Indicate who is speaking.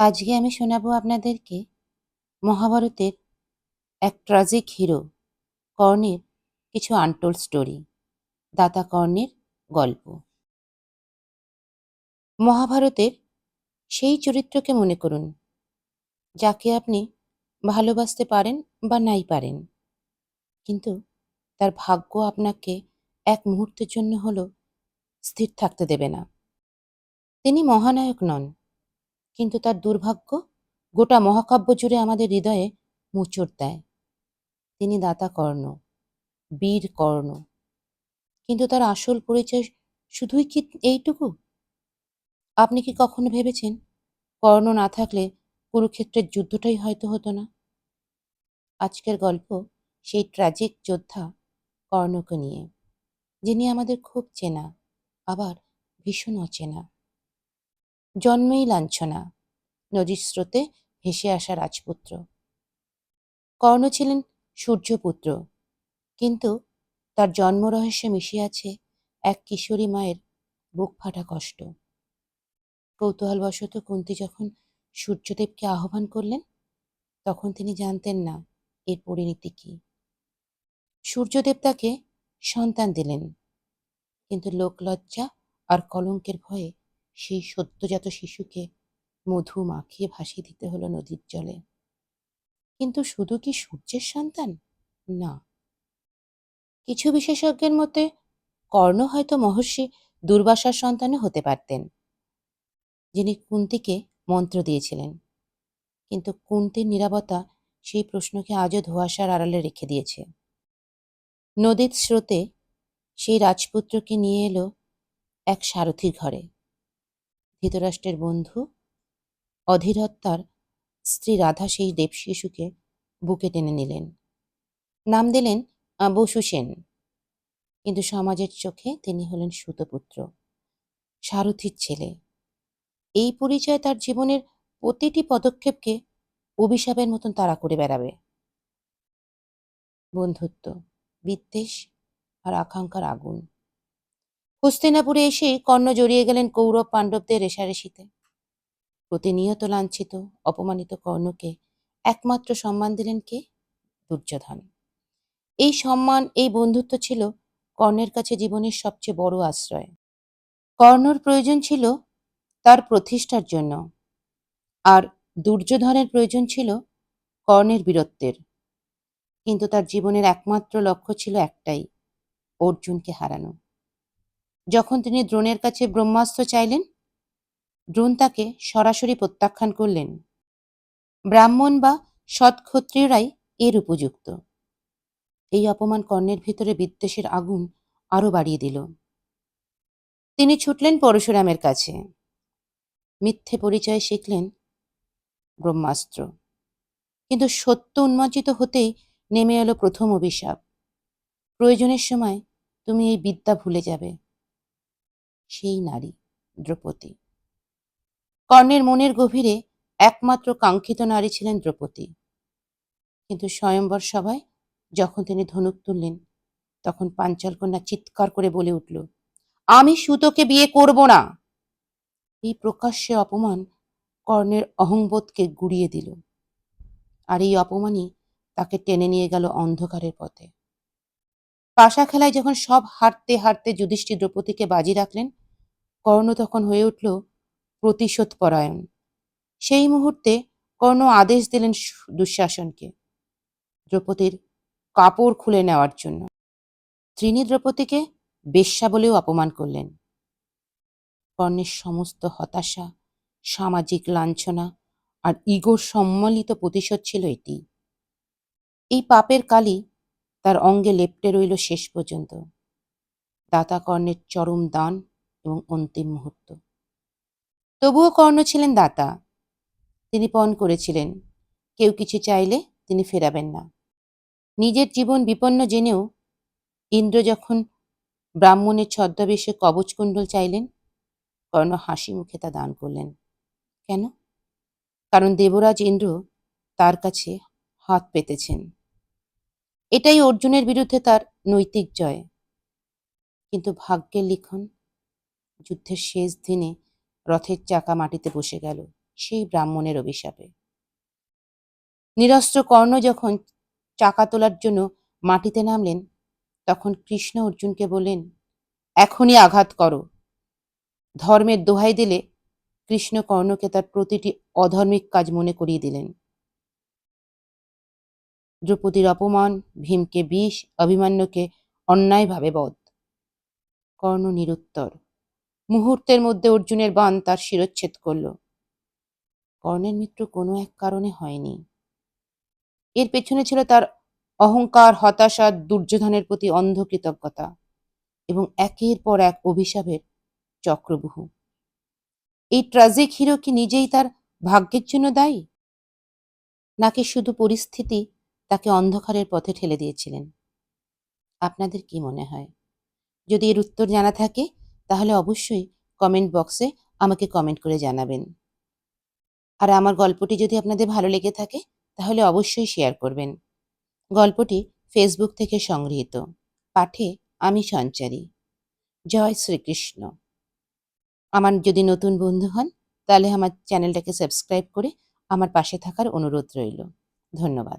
Speaker 1: আজকে আমি শোনাবো আপনাদেরকে মহাভারতের এক ট্রাজিক হিরো কর্ণের কিছু আনটোল্ড স্টোরি দাতা কর্ণের গল্প। মহাভারতের সেই চরিত্রকে মনে করুন, যাকে আপনি ভালোবাসতে পারেন বা নাই পারেন, কিন্তু তার ভাগ্য আপনাকে এক মুহূর্তের জন্য হলো স্থির থাকতে দেবে না। তিনি মহানায়ক নন কিন্তু তার দুর্ভাগ্য গোটা মহাকাব্য জুড়ে আমাদের হৃদয়ে মোচড় দেয়। তিনি দাতা কর্ণ, বীর কর্ণ। কিন্তু তার আসল পরিচয় শুধুই কি এইটুকু? আপনি কি কখনো ভেবেছেন কর্ণ না থাকলে কুরুক্ষেত্রের যুদ্ধটাই হয়তো হতো না? আজকের গল্প সেই ট্র্যাজিক যোদ্ধা কর্ণকে নিয়ে, যিনি আমাদের খুব চেনা, আবার ভীষণ অচেনা। জন্মেই লাঞ্ছনা। নদীর স্রোতে ভেসে আসা রাজপুত্র। কর্ণ ছিলেন সূর্যপুত্র। কিন্তু তার জন্মরহস্যে মিশে আছে এক কিশোরী মায়ের বুক ফাটা কষ্ট। কৌতূহলবশত কুন্তি যখন সূর্যদেবকে আহ্বান করলেন, তখন তিনি জানতেন না এর পরিণতি কি। সূর্যদেব তাকে সন্তান দিলেন, কিন্তু লোকলজ্জা আর কলঙ্কের ভয়ে সেই সদ্যজাত শিশুকে মধু মাখিয়ে ভাসিয়ে দিতে হলো নদীর জলে। কিন্তু শুধু কি সূর্যের সন্তান? না। কিছু বিশেষজ্ঞের মতে, কর্ণ হয়তো মহর্ষি দুর্বাসার সন্তানও হতে পারতেন, যিনি কুন্তিকে মন্ত্র দিয়েছিলেন। কিন্তু কুন্তির নিরাপত্তা সেই প্রশ্নকে আজও ধোঁয়াশার আড়ালে রেখে দিয়েছে। নদীর স্রোতে সেই রাজপুত্রকে নিয়ে এলো এক সারথীর ঘরে। ধৃতরাষ্ট্রের বন্ধু। অধীরত্তার স্ত্রী রাধা সেই দেব শিশুকে বুকে টেনে নিলেন। নাম দিলেন বসু সেন কিন্তু সমাজের চোখে তিনি হলেন সুতপুত্র, সারথীর ছেলে। এই পরিচয় তার জীবনের প্রতিটি পদক্ষেপকে অভিশাপের মতন তাড়া করে বেড়াবে। বন্ধুত্ব, বিদ্বেষ আর আকাঙ্ক্ষার আগুন। হস্তিনাপুরে এসে কর্ণ জড়িয়ে গেলেন কৌরব পাণ্ডবদের রেশারেশিতে। প্রতিনিয়ত লাঞ্ছিত, অপমানিত কর্ণকে একমাত্র সম্মান দিলেন কে? দুর্যোধন। এই সম্মান, এই বন্ধুত্ব ছিল কর্ণের কাছে জীবনের সবচেয়ে বড় আশ্রয়। কর্ণর প্রয়োজন ছিল তার প্রতিষ্ঠার জন্য। আর দুর্যোধনের প্রয়োজন ছিল কর্ণের বীরত্বের। কিন্তু তার জীবনের একমাত্র লক্ষ্য ছিল একটাই, অর্জুনকে হারানো। যখন তিনি দ্রোণের কাছে ব্রহ্মাস্ত্র চাইলেন, দ্রোণ তাকে সরাসরি প্রত্যাখ্যান করলেন। ব্রাহ্মণ বা সৎক্ষত্রিয়রাই এর উপযুক্ত। এই অপমান কর্ণের ভিতরে বিদ্বেষের আগুন আরও বাড়িয়ে দিল। তিনি ছুটলেন পরশুরামের কাছে। মিথ্যে পরিচয় শিখলেন ব্রহ্মাস্ত্র। কিন্তু সত্য উন্মোচিত হতেই নেমে এলো প্রথম অভিশাপ। প্রয়োজনের সময় তুমি এই বিদ্যা ভুলে যাবে। সেই নারী, দ্রৌপদী। কর্ণের মনের গভীরে একমাত্র কাঙ্ক্ষিত নারী ছিলেন দ্রৌপদী। কিন্তু স্বয়ম্বর সভায় যখন তিনি ধনুক তুললেন, তখন পাঞ্চালকন্যা চিৎকার করে বলে উঠল, আমি সুতোকে বিয়ে করব না! এই প্রকাশ্যে অপমান কর্ণের অহংবোধকে গুড়িয়ে দিল। আর এই অপমানই তাকে টেনে নিয়ে গেল অন্ধকারের পথে। পাশা খেলায় যখন সব হারতে হারতে যুধিষ্ঠির দ্রৌপদীকে বাজি রাখলেন, কর্ণ তখন হয়ে উঠল প্রতিশোধ পরায়ণ সেই মুহূর্তে কর্ণ আদেশ দিলেন দুঃশাসনকে দ্রৌপদীর কাপড় খুলে নেওয়ার জন্য। তিনি দ্রৌপদীকে বেশ্যা বলেও অপমান করলেন। কর্ণের সমস্ত হতাশা, সামাজিক লাঞ্ছনা আর ইগোর সম্মিলিত প্রতিশোধ ছিল এটি। এই পাপের কালি তার অঙ্গে লেপ্টে রইল শেষ পর্যন্ত। দাতা কর্ণের চরম দান এবং অন্তিম মুহূর্ত। তবুও কর্ণ ছিলেন দাতা। তিনি পণ করেছিলেন। কেউ কিছু চাইলে তিনি ফেরাবেন না। নিজের জীবন বিপন্ন জেনেও ইন্দ্র যখন ব্রাহ্মণের ছদ্মবেশে কবচকুণ্ডল চাইলেন, কর্ণ হাসি মুখে তা দান করলেন। কেন? কারণ দেবরাজ ইন্দ্র তার কাছে হাত পেতেছেন। এটাই অর্জুনের বিরুদ্ধে তার নৈতিক জয়। কিন্তু ভাগ্যের লিখন যুদ্ধের শেষ দিনে রথের চাকা মাটিতে বসে গেল সেই ব্রাহ্মণের অভিশাপে। নিরস্ত্র কর্ণ যখন চাকা তোলার জন্য মাটিতে নামলেন, তখন কৃষ্ণ অর্জুনকে বললেন, এখনই আঘাত করো। ধর্মের দোহাই দিলে কৃষ্ণ কর্ণকে তার প্রতিটি অধর্মিক কাজ মনে করিয়ে দিলেন। দ্রৌপদীর অপমান, ভীমকে বিষ, অভিমান্যকে অন্যায়ভাবে বধ। কর্ণ নিরুত্তর। মুহূর্তের মধ্যে অর্জুনের বান তার শিরচ্ছেদ করল। কর্ণের মৃত্যু কোনো এক কারণে হয়নি। এর পেছনে ছিল তার অহংকার, হতাশা, দুর্যোধনের প্রতি অন্ধ কৃতজ্ঞতা এবং একের পর এক অভিশাপের চক্রবহু। এই ট্রাজিক হিরো কি নিজেই তার ভাগ্যের জন্য দায়ী? নাকি শুধু পরিস্থিতি তাকে অন্ধকারের পথে ঠেলে দিয়েছিলেন। আপনাদের কি মনে হয়? যদি এর উত্তর জানা থাকে, তাহলে অবশ্যই কমেন্ট বক্সে আমাকে কমেন্ট করে জানাবেন। আর আমার গল্পটি যদি আপনাদের ভালো লেগে থাকে, তাহলে অবশ্যই শেয়ার করবেন। গল্পটি ফেসবুক থেকে সংগৃহীত। পাঠে আমি সঞ্চারী। জয় শ্রীকৃষ্ণ। আমার যদি নতুন বন্ধু হন, তাহলে আমার চ্যানেলটাকে সাবস্ক্রাইব করে আমার পাশে থাকার অনুরোধ রইল। ধন্যবাদ।